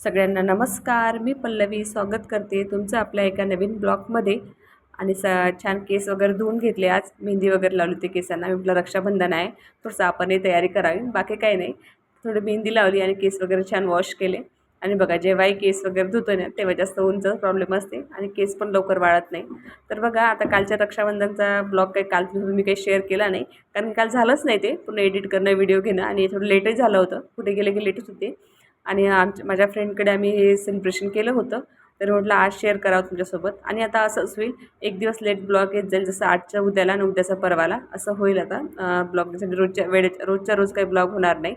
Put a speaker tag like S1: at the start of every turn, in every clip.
S1: सगळ्यांना नमस्कार. मी पल्लवी स्वागत करते तुमचं आपल्या एका नवीन ब्लॉगमध्ये. आणि स छान केस वगैरे धुवून घेतले आज. मेहंदी वगैरे लावली होती केसांना. मी म्हटलं रक्षाबंधन आहे. थोडंसं आपणही तयारी करावी. बाकी काही नाही. थोडी मेहंदी लावली आणि केस वगैरे छान वॉश केले. आणि बघा जेव्हाही केस वगैरे धुतो ना तेव्हा जास्त उंच प्रॉब्लेम असते. आणि केस पण लवकर वाळत नाही. तर बघा आता कालच्या रक्षाबंधनचा ब्लॉग काही काल मी काही शेअर केला नाही. कारण काल झालंच नाही ते. पुन्हा एडिट करणं व्हिडिओ घेणं आणि थोडं लेटही झालं होतं. कुठे गेले की लेटच होते. आणि आमच्या माझ्या फ्रेंडकडे आम्ही हे सेलिब्रेशन केलं होतं. तर म्हटलं आज शेअर करावं तुमच्यासोबत. आणि आता असंच होईल एक दिवस लेट ब्लॉग येत जाईल जसं आजच्या उद्याला आणि उद्याचा परवाला. असं होईल आता ब्लॉग रोजच्या वेळेच्या रोजच्या रोज काही ब्लॉग होणार नाही.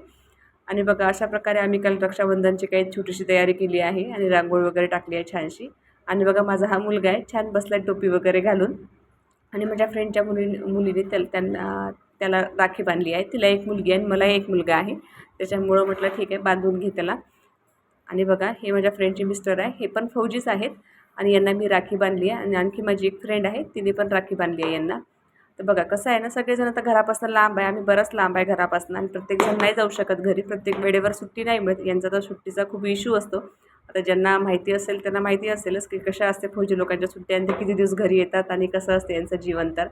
S1: आणि बघा अशा प्रकारे आम्ही काल रक्षाबंधनची काही छोटीशी तयारी केली आहे आणि रांगोळी वगैरे टाकली आहे छानशी. आणि बघा माझा हा मुलगा आहे छान बसला टोपी वगैरे घालून. आणि माझ्या फ्रेंडच्या मुली मुलीने त्या त्यांना त्याला राखी बांधली आहे. तिला एक मुलगी आहे आणि मला एक मुलगा आहे. त्याच्यामुळं म्हटलं ठीक आहे बांधून घे त्याला. आणि बघा हे माझ्या फ्रेंडचे मिस्टर आहे. हे पण फौजीच आहेत आणि यांना मी राखी बांधली आहे. आणि आणखी माझी एक फ्रेंड आहे तिने पण राखी बांधली आहे यांना. तर बघा कसं आहे ना सगळेजण आता घरापासून लांब आहे. आम्ही बरंच लांब आहे घरापासून. आणि प्रत्येकजण नाही जाऊ शकत घरी. प्रत्येक वेळेवर सुट्टी नाही मिळत. यांचा तर सुट्टीचा खूप इश्यू असतो. आता ज्यांना माहिती असेल त्यांना माहिती असेलच की कशा असते फौजी लोकांच्या सुट्ट्या आणि ते किती दिवस घरी येतात आणि कसं असते यांचं जीवन तर.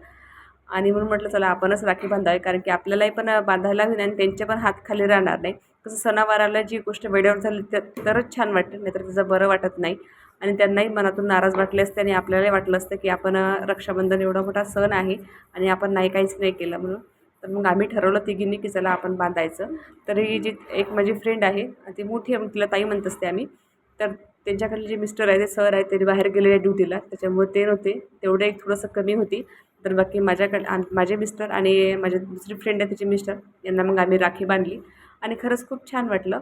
S1: आणि म्हणून म्हटलं चला आपणच राखी बांधावी कारण की आपल्यालाही पण बांधायला होईल आणि त्यांचे पण हात खाली राहणार नाही. कसं सणावाराला जी गोष्ट वेळेवर झाली तर तरच छान वाटते नाहीतर तिचं बरं वाटत नाही. आणि त्यांनाही मनातून नाराज वाटले असते आणि आपल्यालाही वाटलं असतं की आपण रक्षाबंधन एवढा मोठा सण आहे आणि आपण नाही काहीच नाही केलं म्हणून. तर मग आम्ही ठरवलं तिघींनी की चला आपण बांधायचं. तर ही जी एक माझी फ्रेंड आहे ती मोठी आहे तिला ताई म्हणत असते आम्ही. तर त्यांच्याकडले जे मिस्टर आहे ते सर आहेत ते बाहेर गेलेले ड्युटीला. त्याच्यामुळे ते नव्हते. तेवढं एक थोडंसं कमी होती. तर बाकी माझ्याकडे आम माझे मिस्टर आणि माझे दुसरी फ्रेंड आहे तिचे मिस्टर यांना मग आम्ही राखी बांधली. आणि खरंच खूप छान वाटलं.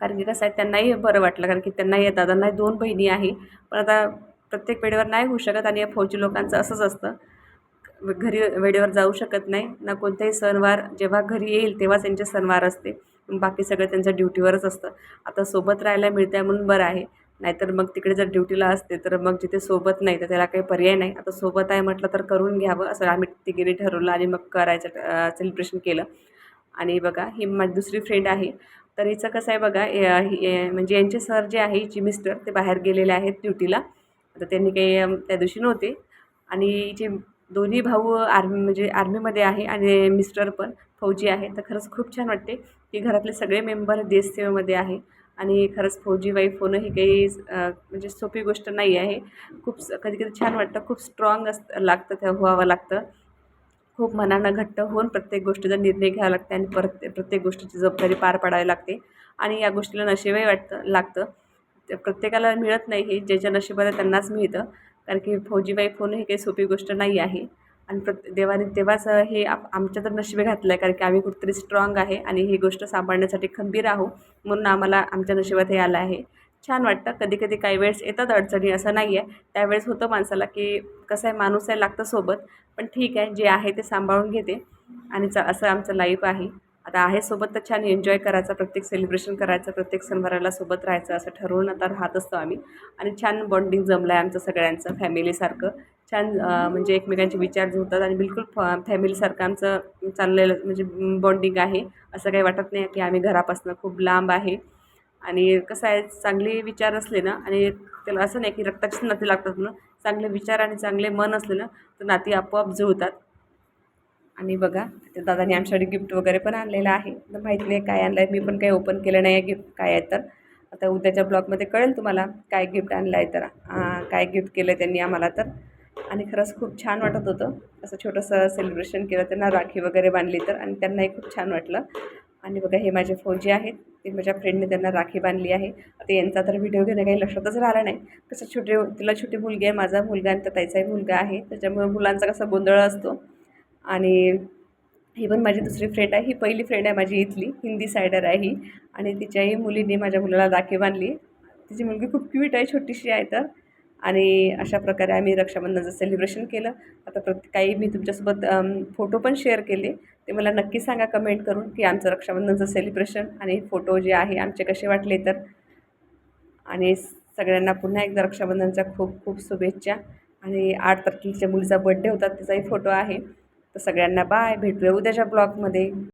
S1: कारण की कसं आहे त्यांनाही बरं वाटलं. कारण की त्यांनाही या दादांनाही दोन बहिणी आहे. पण आता प्रत्येक वेळेवर नाही होऊ शकत आणि या फौजी लोकांचं असंच असतं. घरी वेळेवर जाऊ शकत नाही. ना कोणताही सणवार जेव्हा घरी येईल तेव्हाच त्यांचे सणवार असते. बाकी सगळं त्यांचं ड्युटीवरच असतं. आता सोबत राहायला मिळतं आहे म्हणून बरं आहे. नाहीतर मग तिकडे जर ड्युटीला असते तर मग जिथे सोबत नाही तर त्याला काही पर्याय नाही. आता सोबत आहे म्हटलं तर करून घ्यावं असं आम्ही तिघीने ठरवलं आणि मग करायचं सेलिब्रेशन केलं. आणि बघा ही माझी दुसरी फ्रेंड आहे. तर हिचं कसं आहे बघा म्हणजे यांचे सर जे आहे हिची मिस्टर ते बाहेर गेलेले आहेत ड्युटीला. आता त्यांनी काही त्या दिवशी नव्हते. आणि हिचे दोन्ही भाऊ आर्मी म्हणजे आर्मीमध्ये आहे आणि मिस्टर पण फौजी आहे तर खरंच खूप छान वाटते की घरातले सगळे मेंबर देशसेवेमध्ये आहे आणि खरंच फौजी वाईफ होणं ही काही म्हणजे सोपी गोष्ट नाही आहे. खूप कधी कधी छान वाटतं खूप स्ट्रॉंग अस लागतं त्या व्हावं लागतं. खूप मनानं घट्ट होऊन प्रत्येक गोष्टीचा निर्णय घ्यावा लागते आणि परत प्रत्येक गोष्टीची जबाबदारी पार पाडावी लागते. आणि या गोष्टीला नशीबही वाटतं लागतं. प्रत्येकाला मिळत नाही हे ज्याच्या नशिबात आहे त्यांनाच मिळतं. कारण की फौजी वाईफ होणं ही काही सोपी गोष्ट नाही आहे. आणि प्रत देवाने तेव्हाच हे आप आमच्या तर नशिबे घातलं आहे कारण की आम्ही कुठेतरी स्ट्रॉंग आहे आणि ही गोष्ट सांभाळण्यासाठी खंबीर आहो म्हणून आम्हाला आमच्या नशिबात हे आलं आहे. छान वाटतं. कधी कधी काही वेळेस येतात अडचणी असं नाही आहे त्यावेळेस होतं माणसाला की कसं आहे माणूस आहे लागतं सोबत. पण ठीक आहे जे आहे ते सांभाळून घेते. आणि च असं आमचं लाईफ आहे. आता आहे सोबत तर छान एन्जॉय करायचं प्रत्येक सेलिब्रेशन करायचं प्रत्येक सणवाराला सोबत राहायचं असं ठरवून आता राहत असतो आम्ही. आणि छान बॉन्डिंग जमलं आहे आमचं सगळ्यांचं फॅमिलीसारखं छान म्हणजे एकमेकांचे विचार जुळतात आणि बिलकुल फ फॅमिलीसारखं आमचं चाललेलं म्हणजे बॉन्डिंग आहे. असं काही वाटत नाही की आम्ही घरापासून खूप लांब आहे. आणि कसं आहे चांगले विचार असले ना आणि त्याला असं नाही की रक्ताचीच नाती लागतात म्हणून चांगले विचार आणि चांगले मन असले ना तर नाती आपोआप जुळतात. आणि बघा त्या दादाने आमच्यासाठी गिफ्ट वगैरे पण आणलेलं आहे. तर माहीत नाही काय आणलं आहे मी पण काही ओपन केलं नाही आहे गिफ्ट काय आहे तर. आता उद्याच्या ब्लॉगमध्ये कळेल तुम्हाला काय गिफ्ट आणलं आहे तर काय गिफ्ट केलं आहे त्यांनी आम्हाला तर. आणि खरंच खूप छान वाटत होतं. असं छोटंसं सेलिब्रेशन केलं त्यांना राखी वगैरे बांधली तर. आणि त्यांनाही खूप छान वाटलं. आणि बघा हे माझे फौजी आहेत ते माझ्या फ्रेंडने त्यांना राखी बांधली आहे. आता यांचा तर व्हिडिओ घेणं काही लक्षातच राहिला नाही. कसं छोटे तिला छोटी मुलगी आहे माझा मुलगा आणि तर त्याचाही मुलगा आहे. त्याच्यामुळे मुलांचा कसा गोंधळ असतो. आणि ही पण माझी दुसरी फ्रेंड आहे ही पहिली फ्रेंड आहे माझी इथली हिंदी सायडर आहे ही. आणि तिच्याही मुलीने माझ्या मुलाला राखी बांधली. तिची मुलगी खूप क्यूट आहे छोटीशी आहे तर. आणि अशा प्रकारे आम्ही रक्षाबंधनाचं सेलिब्रेशन केलं. आता प्रत्येक काही मी तुमच्यासोबत फोटो पण शेअर केले. ते मला नक्की सांगा कमेंट करून की आमचं रक्षाबंधनचं सेलिब्रेशन आणि फोटो जे आहे आमचे कसे वाटले तर. आणि सगळ्यांना पुन्हा एकदा रक्षाबंधनच्या खूप खूप शुभेच्छा. आणि आठ तारखेच्या मुलीचा बड्डे होता त्याचाही फोटो आहे. तर सगळ्यांना बाय भेटूया उद्याच्या ब्लॉगमध्ये